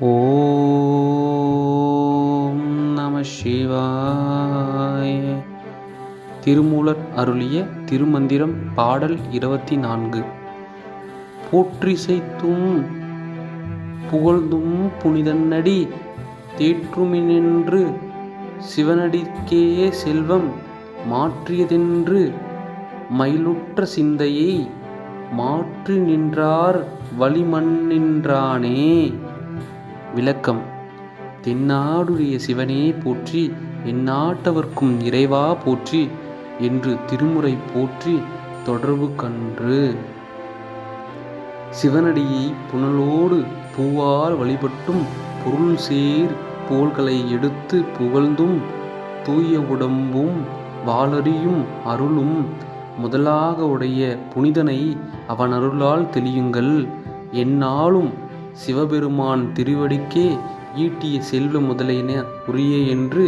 ஓம் நம சிவாய. திருமூலர் அருளிய திருமந்திரம் பாடல் இருபத்தி நான்கு போற்றிசைத்தும் புகழ்ந்தும் புனிதன்னடி தேற்றுமினின்று சிவனடிக்கே செல்வம் மாற்றியதென்று மயிலுற்ற சிந்தையை மாற்றி நின்றார் வழிமண்ணின்றானே விளக்கம். தென்னாடுடைய சிவனே போற்றி எந்நாட்டவர்க்கும் இறைவா போற்றி என்று திருமுறை போற்றி தொடர்பு கன்று. சிவனடியை புனலோடு பூவால் வழிபட்டும் பொருள் சேர் போல்களை எடுத்து புகழ்ந்தும் தூய உடம்பும் வாளறியும் அருளும் முதலாக உடைய புனிதனை அவன் அருளால் தெளியுங்கள் எந்நாளும் சிவபெருமான் திருவடிக்கே ஈட்டிய செல்வ முதலின உரிய என்று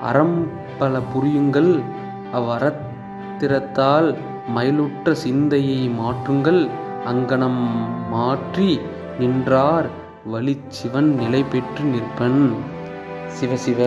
அறம் பல புரியுங்கள். அவ்வரத்திரத்தால் மயிலுற்ற சிந்தையை மாற்றுங்கள். அங்கனம் மாற்றி நின்றார் வலிச்சிவன் சிவன் நிலை பெற்று நிற்பன். சிவ சிவ